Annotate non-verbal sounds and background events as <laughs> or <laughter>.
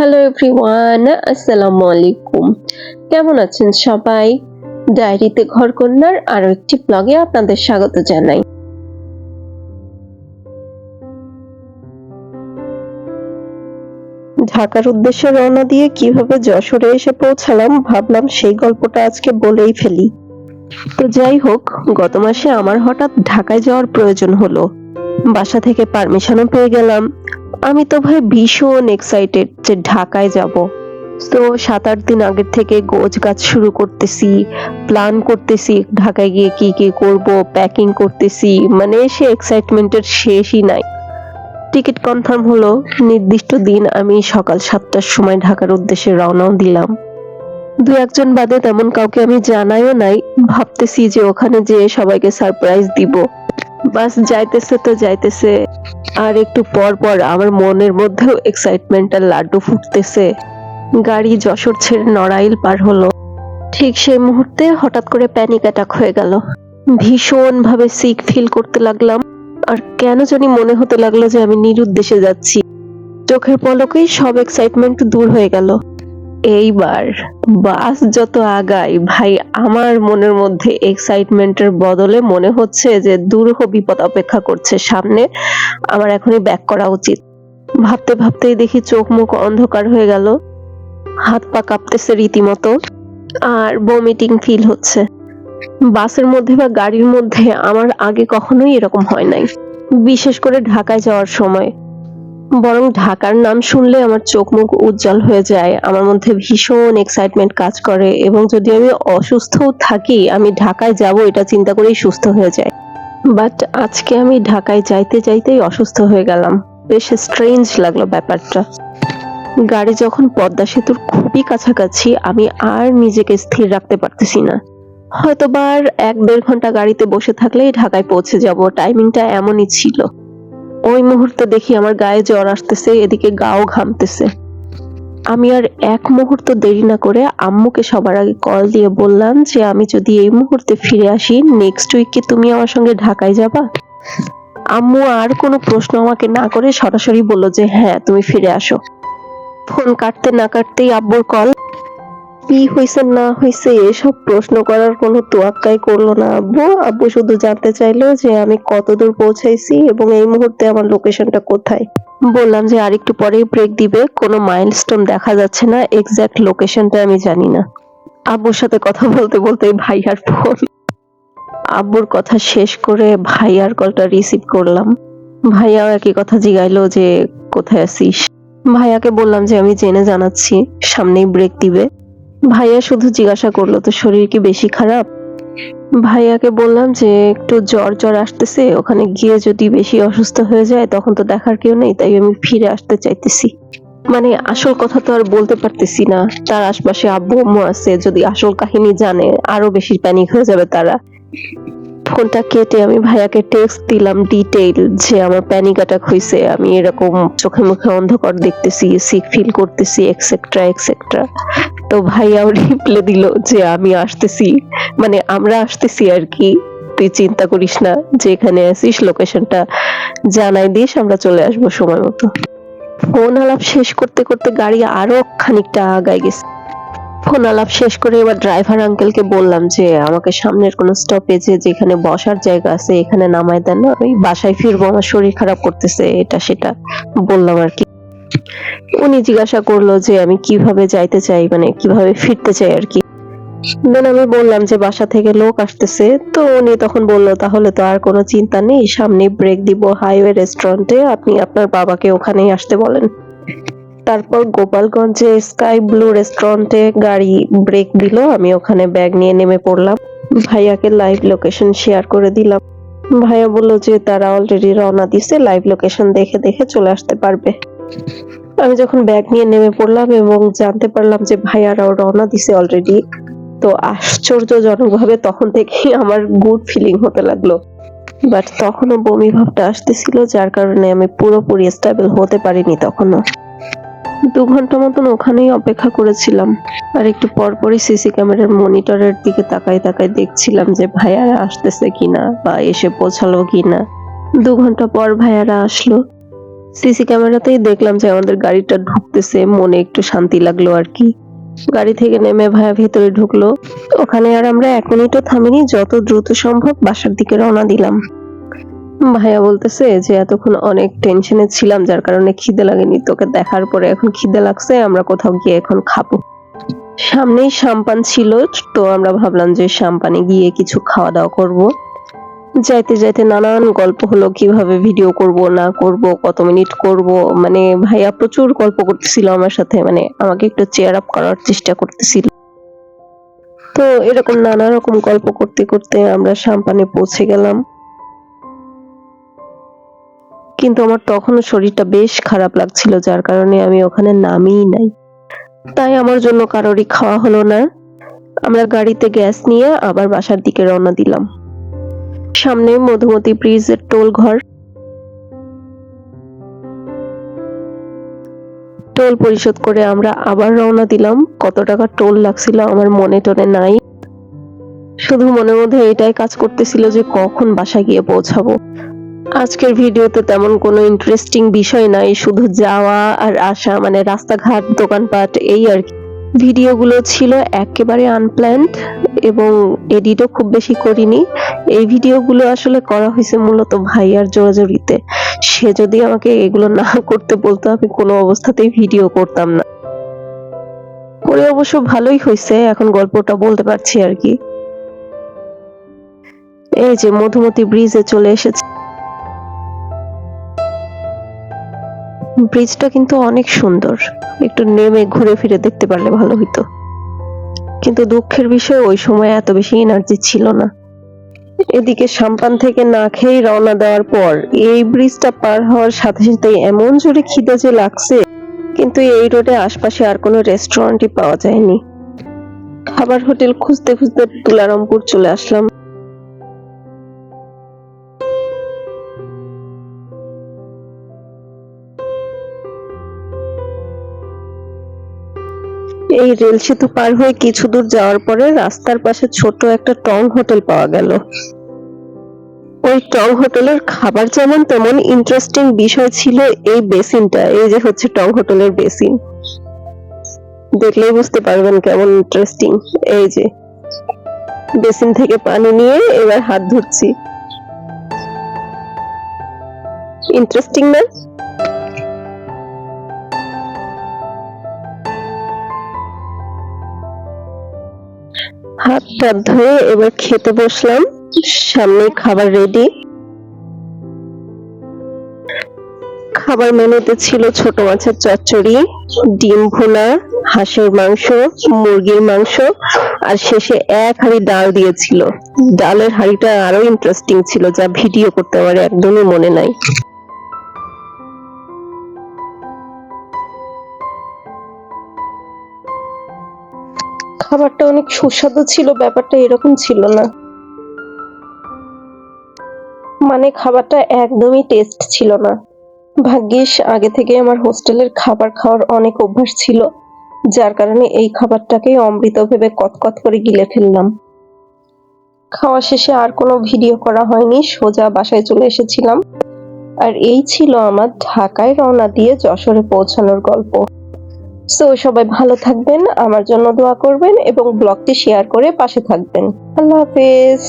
Hello everyone আসসালামু আলাইকুম কেমন আছেন সবাই? ডায়েরিতে ঘর কন্যার আরও একটি ব্লগে আপনাদের স্বাগত জানাই। ঢাকার উদ্দেশ্যে রওনা দিয়ে কীভাবে যশোরে এসে পৌঁছালাম, ভাবলাম সেই গল্পটা আজকে বলেই ফেলি। তো যাই হোক, গত মাসে আমার হঠাৎ ঢাকায় যাওয়ার প্রয়োজন হলো। বাসা থেকে পারমিশনও পেয়ে গেলাম আমি তো ভাই ভীষণ এক্সাইটেড যে ঢাকায় যাব। তো সাত আট দিন আগের থেকে গোছ গাছ শুরু করতেছি প্ল্যান করতেছি ঢাকায় গিয়ে কি কি করব প্যাকিং করতেছি মানে সে এক্সাইটমেন্টের শেষই নাই। টিকিট কনফার্ম হলো, নির্দিষ্ট দিন আমি সকাল সাতটার সময় ঢাকার উদ্দেশ্যে রওনাও দিলাম। দু একজন বাদে তেমন কাউকে আমি জানাইও নাই, ভাবতেছি যে ওখানে যেয়ে সবাইকে সারপ্রাইজ দিব। বাস যাইতেছে তো যাইতেছে। আর একটু পর পর আমার মনের মধ্যেও এক্সাইটমেন্টাল লাড্ডু ফুটতেছে। গাড়ি যশোর ছেড়ে নড়াইল পার হলো। ঠিক সেই মুহূর্তে হঠাৎ করে প্যানিক অ্যাটাক হয়ে গেল। ভীষণ ভাবে সিক ফিল করতে লাগলাম। আর কেন জানি মনে হতে লাগল যে আমি নিরুদ্দেশে যাচ্ছি। চোখের পলকেই সব এক্সাইটমেন্ট দূর হয়ে গেল। এইবার বাস যত আগায়, ভাই, আমার মনের মধ্যে এক্সাইটমেন্টের বদলে মনে হচ্ছে যে দুরূহ বিপদ অপেক্ষা করছে সামনে। আমার এখনই ব্যাক করা উচিত। ভাবতে ভাবতেই দেখি চোখ মুখ অন্ধকার হয়ে গেল। হাত পা কাঁপতেছে রীতিমতো। আর বমিটিং ফিল হচ্ছে। বাসের মধ্যে বা গাড়ির মধ্যে আমার আগে কখনোই এরকম হয় নাই। বিশেষ করে ঢাকায় যাওয়ার সময়। বরং ঢাকার নাম শুনলে আমার চোখ মুখ উজ্জ্বল হয়ে যায়। আমার মধ্যে ভীষণ এক্সাইটমেন্ট কাজ করে এবং যদি আমি অসুস্থও থাকি, আমি ঢাকায় যাব, এটা চিন্তা করেই সুস্থ হয়ে যায়। বাট আজকে আমি ঢাকায় যাইতে যাইতেই অসুস্থ হয়ে গেলাম। বেশ স্ট্রেঞ্জ লাগল ব্যাপারটা। গাড়ি যখন পদ্মা সেতুর খুবই কাছাকাছি, আমি আর নিজেকে স্থির রাখতে পারতেছি না। হয়তোবার এক দেড় ঘণ্টা গাড়িতে বসে থাকলেই ঢাকায় পৌঁছে যাব। টাইমিংটা এমনই ছিল। ওই মুহূর্তে দেখি আমার গায়ে জ্বর আসতেছে, এদিকে গাও ঘামতেছে। আমি আর এক মুহূর্ত দেরি না করে আম্মুকে সবার আগে কল দিয়ে বললাম যে, আমি যদি এই মুহূর্তে ফিরে আসি নেক্সট উইক তুমি আমার সঙ্গে ঢাকায় যাবা? আম্মু আর কোনো প্রশ্ন আমাকে না করে সরাসরি বলল যে হ্যাঁ তুমি ফিরে আসো। ফোন কাটতে না কাটতেই আব্বুর কল কি হয়েছে না হয়েছে এসব প্রশ্ন করার কোনো তোয়াক্কাই করল না আব্বু। আব্বু শুধু জানতে চাইলো যে আমি কত দূর পৌঁছাইছি এবং এই মুহূর্তে আমার লোকেশনটা কোথায়। বললাম যে আরেকটু পরেই ব্রেক দিবে, কোনো মাইলস্টোন দেখা যাচ্ছে না এক্সাক্ট লোকেশনটা আমি জানি না। আব্বুর সাথে কথা বলতে বলতে ভাইয়ার ফোন আব্বুর কথা শেষ করে ভাইয়ার কলটা রিসিভ করলাম। ভাইয়াও একই কথা জিগাইলো যে, কোথায় আছিস? ভাইয়াকে বললাম যে, আমি জেনে জানাচ্ছি, সামনেই ব্রেক দিবে। ভাইয়া শুধু জিজ্ঞাসা করল তো শরীর কি বেশি খারাপ? ভাইয়াকে বললাম যে, একটু জ্বর জ্বর আসতেছে, ওখানে গিয়ে যদি বেশি অসুস্থ হয়ে যায়, তখন তো দেখার কেউ নেই, তাই আমি ফিরে আসতে চাইতেছি। মানে আসল কথা তো আর বলতে পারতেছি না, তার আশপাশে আব্বু, আম্মু আছে, যদি আসল কাহিনী জানে, আরও বেশি প্যানিক হয়ে যাবে তারা। ফোনটা কেটে আমি ভাইয়াকে টেক্সট দিলাম ডিটেইল যে আমার প্যানিক অ্যাটাক হয়েছে আমি এরকম চোখে মুখে অন্ধকার দেখতেছি সিক ফিল করতেছি এক্সেট্রা এক্সেট্রা তো ভাইয়াও রিপ্লে দিল যে আমি আসতেছি। মানে আমরা আসতেছি আর কি। তুই চিন্তা করিস না যে এখানে আসিস লোকেশনটা জানাই দিস, আমরা চলে আসব সময় মতো। ফোন আলাপ শেষ করতে করতে গাড়ি আরও খানিকটা আগায় গেছে। ফোন আলাপ শেষ করে এবার ড্রাইভার আঙ্কেলকে বললাম যে, আমাকে সামনের কোনো স্টপেজে যেখানে বসার জায়গা আছে, এখানে নামায় দেন না। ওই বাসায় ফিরবো, আমার শরীর খারাপ করতেছে, এটা সেটা। বললাম আর কি। উনি জিজ্ঞাসা করল যে আমি কীভাবে যাইতে চাই মানে কীভাবে ফিরতে চাই আর কি। দেন আমি বললাম যে বাসা থেকে লোক আসতেছে। তো উনি তখন বলল, তাহলে তো আর কোনো চিন্তা নেই, সামনে ব্রেক দিব হাইওয়ে রেস্টুরেন্টে আপনি আপনার বাবাকে ওখানেই আসতে বলেন। তারপর গোপালগঞ্জে স্কাই ব্লু রেস্টুরেন্টে গাড়ি ব্রেক দিল, আমি ওখানে ব্যাগ নিয়ে নেমে পড়লাম। ভাইয়াকে লাইভ লোকেশন শেয়ার করে দিলাম। ভাইয়া বলল যে তারা অলরেডি রওনা দিছে লাইভ লোকেশন দেখে দেখে চলে আসতে পারবে। আমি যখন ব্যাগ নিয়ে নেমে পড়লাম এবং জানতে পারলাম যে ভাইয়ারাও রওনা দিছে অলরেডি তো আশ্চর্যজনকভাবে তখন থেকেই আমার গুড ফিলিং হতে লাগল। বাট তখনও বমি ভাবটা আসতেছিল, যার কারণে আমি পুরোপুরি স্টেবল হতে পারিনি তখনও। দু ঘণ্টা মতন ওখানেই অপেক্ষা করেছিলাম। আর একটু পরপরই সিসি ক্যামেরার মনিটরের দিকে তাকাই তাকাই দেখছিলাম যে ভাইয়ারা আসতেছে কিনা বা এসে পৌঁছালো কিনা। দু ঘণ্টা পর ভাইয়ারা আসলো। সিসি ক্যামেরাতেই দেখলাম যে আমাদের গাড়িটা ঢুকতেছে, মনে একটু শান্তি লাগল আর কি। গাড়ি থেকে নেমে ভাইয়া ভেতরে ঢুকলো। ওখানে আর আমরা এক মিনিটও থামিনি, যত দ্রুত সম্ভব বাসার দিকে রওনা দিলাম। ভাইয়া বলতেছে যে এতক্ষণ অনেক টেনশনে ছিলাম, যার কারণে খিদে লাগেনি। তোকে দেখার পরে এখন খিদে লাগছে, আমরা কোথাও গিয়ে এখন খাব। সামনেই সাম্পান ছিল, তো আমরা ভাবলাম যে সাম্পানে গিয়ে কিছু খাওয়া দাওয়া করব। যাইতে যাইতে নানান গল্প হলো, কীভাবে ভিডিও করব, না করব, কত মিনিট করব মানে ভাইয়া প্রচুর গল্প করতেছিল আমার সাথে মানে আমাকে একটু চেয়ার আপ করার চেষ্টা করতেছিল। তো এরকম নানা রকম গল্প করতে করতে আমরা সাম্পানে পৌঁছে গেলাম। কিন্তু আমার তখনও শরীরটা বেশ খারাপ লাগছিল, যার কারণে আমি ওখানে নামিই নাই। তাই আমার জন্য কারোরই খাওয়া হলো না। আমরা গাড়িতে গ্যাস নিয়ে আবার বাসার দিকে রওনা দিলাম। সামনে মধুমতি ব্রিজের টোল ঘর। টোল পরিশোধ করে আমরা আবার রওনা দিলাম। কত টাকা টোল লাগছিল আমার মনে টনে নাই। শুধু মনের মধ্যে এটাই কাজ করতেছিল যে কখন বাসায় গিয়ে পৌঁছাবো। আজকের ভিডিওতে তেমন কোনো ইন্টারেস্টিং বিষয় নাই, শুধু যাওয়া আর আসা মানে রাস্তাঘাট, দোকানপাট, এই আর কি। ভিডিওগুলো ছিল একেবারে আনপ্ল্যান্ড এবং এডিটও খুব বেশি করিনি। এই ভিডিওগুলো আসলে করা হয়েছে মূলত ভাইয়ার জোরাজোরিতে। সে যদি আমাকে এগুলো না <laughs> করতে বলতো, আমি কোনো অবস্থাতেই ভিডিও করতাম না। করে অবশ্য ভালোই হয়েছে, এখন গল্পটা বলতে পারছি আর কি। এই যে মধুমতি ব্রিজে চলে এসেছে। ব্রিজটা কিন্তু অনেক সুন্দর। একটু নেমে ঘুরে ফিরে দেখতে পারলে ভালো হতো কিন্তু দুঃখের বিষয় ওই সময় এত বেশি এনার্জি ছিল না। এদিকে সাম্পান থেকে না খেয়ে রওনা দেওয়ার পর এই ব্রিজটা পার হওয়ার সাথে সাথে এমন জোরে খিদে যে লাগছে, কিন্তু এই রোডে আশপাশে আর কোনো রেস্টুরেন্টই পাওয়া যায়নি। খাবার হোটেল খুঁজতে খুঁজতে তুলারামপুর চলে আসলাম। এই রেল সেতু পার হয়ে কিছু দূর যাওয়ার পরে রাস্তার পাশে ছোট একটা টং হোটেল পাওয়া গেল। ওই টং হোটেলের খাবার যেমন তেমন ইন্টারেস্টিং বিষয় ছিল এই বেসিনটা, এই যে হচ্ছে টং হোটেলের বেসিন। দেখলেই বুঝতে পারবেন কেমন ইন্টারেস্টিং এই যে, বেসিন থেকে পানি নিয়ে এবার হাত ধুচ্ছি। ইন্টারেস্টিং না? হাত টাত ধুয়ে এবার খেতে বসলাম। সামনে খাবার রেডি খাবার মেনুতে ছিল ছোট মাছের চচ্চড়ি, ডিম ভুনা, হাঁসের মাংস, মুরগির মাংস, আর শেষে এক হাঁড়ি ডাল দিয়েছিল। ডালের হাঁড়িটা আরও ইন্টারেস্টিং ছিল যা ভিডিও করতে আমার একদমই মনে নাই। খাবারটা অনেক সুস্বাদু ছিল, ব্যাপারটা এরকম ছিল না। মানে খাবারটা একদমই টেস্ট ছিল না। ভাগ্যিস আগে থেকে আমার হোস্টেলের খাবার খাওয়ার অনেক অভ্যাস ছিল, যার কারণে এই খাবারটাকেই অমৃত ভেবে কতকত করে গিলে ফেললাম। খাওয়া শেষে আর কোনো ভিডিও করা হয়নি, সোজা বাসায় চলে এসেছিলাম। আর এই ছিল আমার ঢাকায় রওনা দিয়ে যশোরে পৌঁছানোর গল্প। সো সবাই ভালো থাকবেন, আমার জন্য দোয়া করবেন এবং ব্লগটি শেয়ার করে পাশে থাকবেন। আল্লাহ হাফেজ।